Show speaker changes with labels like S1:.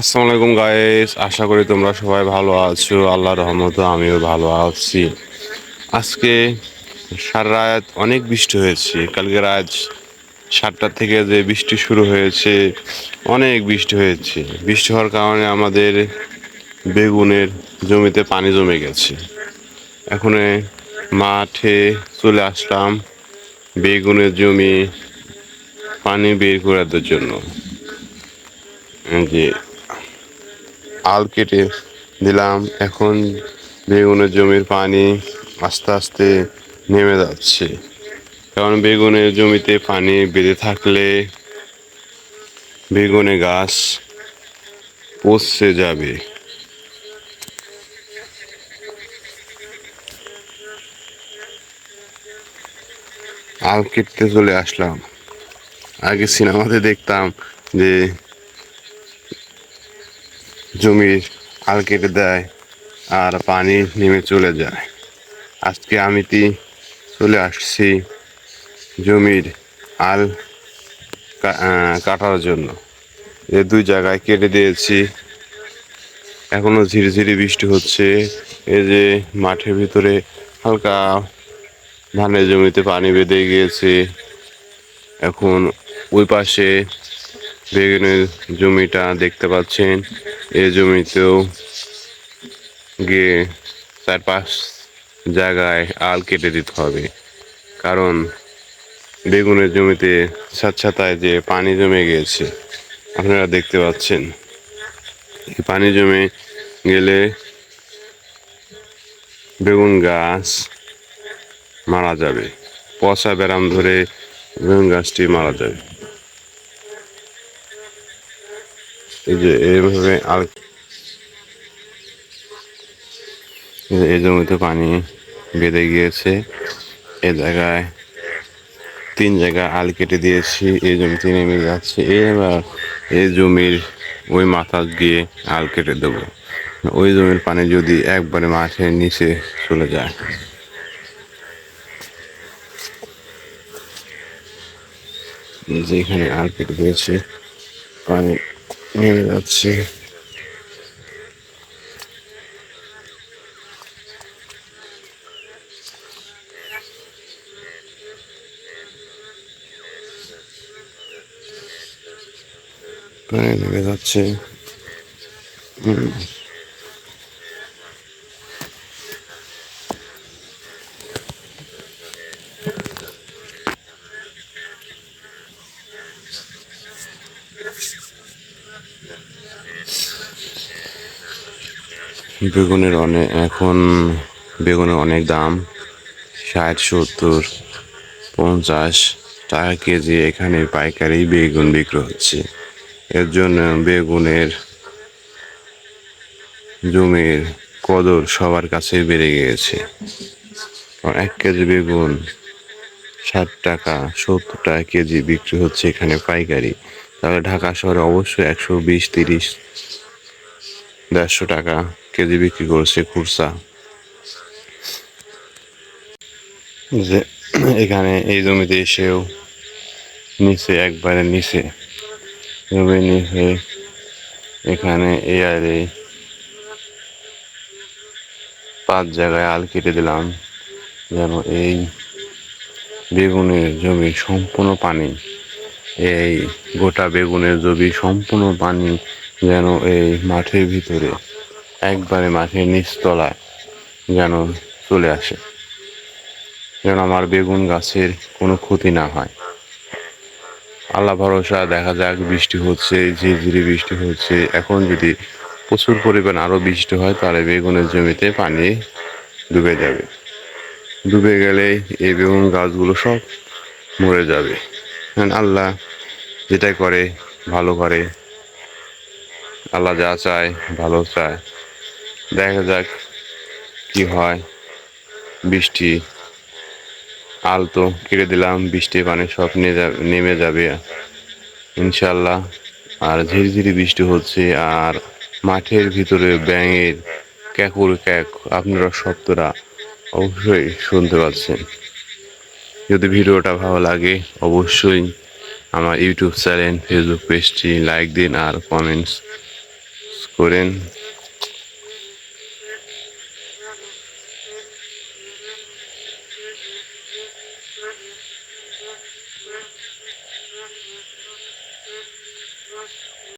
S1: আসসালামু আলাইকুম গাইস আশা করি তোমরা সবাই ভালো আছো। আল্লাহর রহমতে আমিও ভালো আছি। আজকে সারা রাত অনেক বৃষ্টি হয়েছে। কালকে রাত সাতটা থেকে যে বৃষ্টি শুরু হয়েছে, অনেক বৃষ্টি হয়েছে। বৃষ্টি হওয়ার কারণে আমাদের বেগুনের জমিতে পানি জমে গেছে। এখন মাঠে চলে আসলাম বেগুনের জমি পানি বের করার জন্য। যে আল কেটে দিলাম। এখন বেগুনের জমির পানি আস্তে আস্তে নেমে যাচ্ছে। কারণ বেগুনের জমিতে পানি বেঁধে থাকলে বেগুনে গাছ পচে যাবে। আল কেটতে চলে আসলাম। আগে সিনেমাতে দেখতাম যে জমির আল কেটে দেয় আর পানি নেমে চলে যায়। আজকে আমি তি চলে আসছি জমির আল কাটার জন্য। এ দুই জায়গায় কেটে দিয়েছি। এখনও ঝিরি ঝিরি বৃষ্টি হচ্ছে। এই যে মাঠের ভিতরে হালকা ধানের জমিতে পানি বেঁধে গিয়েছে। এখন ওই পাশে বেগুনের জমিটা দেখতে পাচ্ছেন। এই জমিতেও গিয়ে চার পাঁচ জায়গায় আল কেটে দিতে হবে। কারণ বেগুনের জমিতে স্যাঁতস্যাঁতায় যে পানি জমে গিয়েছে, আপনারা দেখতে পাচ্ছেন। পানি জমে গেলে বেগুন গাছ মারা যাবে। পচা ব্যারাম ধরে বেগুন গাছটি মারা যাবে। এই যে এইভাবে আর এই জমিতে পানি বেঁধে গিয়েছে, এ জায়গায় তিন জায়গায় আল কেটে দিয়েছি এই জমিতে নেমে যাচ্ছে, এবার এই জমির ওই মাথা গিয়ে আল কেটে দেবো। ওই জমির পানি যদি একবারে মাঠের নিচে চলে যায়। যেখানে আল কেটে দিয়েছে, পানি নেমে যাচ্ছে পানি নেমে যাচ্ছে হুম। বেগুনের অনেক এখন বেগুনের অনেক দাম, ষাট, সত্তর, পঞ্চাশ টাকা কেজি এখানে পাইকারি বেগুন বিক্রি হচ্ছে। এর জন্য বেগুনের জমির কদর সবার কাছে বেড়ে গিয়েছে। এক কেজি বেগুন ষাট টাকা, সত্তর টাকা কেজি বিক্রি হচ্ছে এখানে পাইকারি। তাহলে ঢাকা শহরে অবশ্যই একশো বিশ, তিরিশ, দেড়শো টাকা কেজি বিক্রি করছে খুরসা। যে এখানে এই জমিতে এসেও নিচে একবারে নিচে। জমির নিচে এখানে এই আরে পাঁচ জায়গায় আল কেটে দিলাম। যেন এই বেগুনের জমি সম্পূর্ণ পানি। এই গোটা বেগুনের জমি সম্পূর্ণ পানি যেন এই মাঠের ভিতরে, একবারে মাঠের নিচতলায় যেন চলে আসে। যেন আমার বেগুন গাছের কোনো ক্ষতি না হয়। আল্লাহ ভরসা, দেখা যাক বৃষ্টি হচ্ছে, ঝিরঝিরি বৃষ্টি হচ্ছে। এখন যদি প্রচুর পরিমাণ আরও বৃষ্টি হয়, তাহলে বেগুনের জমিতে পানি ডুবে যাবে। ডুবে গেলে এই বেগুন গাছগুলো সব মরে যাবে। আল্লাহ যেটাই করে, ভালো করে। আল্লাহ যা চায়, ভালো চায়। দেখা যাক কি হয়। বৃষ্টি, আলতো কেটে দিলাম, বৃষ্টি পানি সব নিয়ে যাবে নেমে যাবে। ইনশাল্লাহ আর ঝিরিঝিরি বৃষ্টি হচ্ছে, আর মাঠের ভিতরে ব্যাঙের ক্যাকুর ক্যাক, আপনারা শব্দটা অবশ্যই শুনতে পাচ্ছেন। যদি ভিডিওটা ভালো লাগে, অবশ্যই আমার ইউটিউব চ্যানেল, ফেসবুক পেজটি লাইক দিন আর কমেন্টস করেন।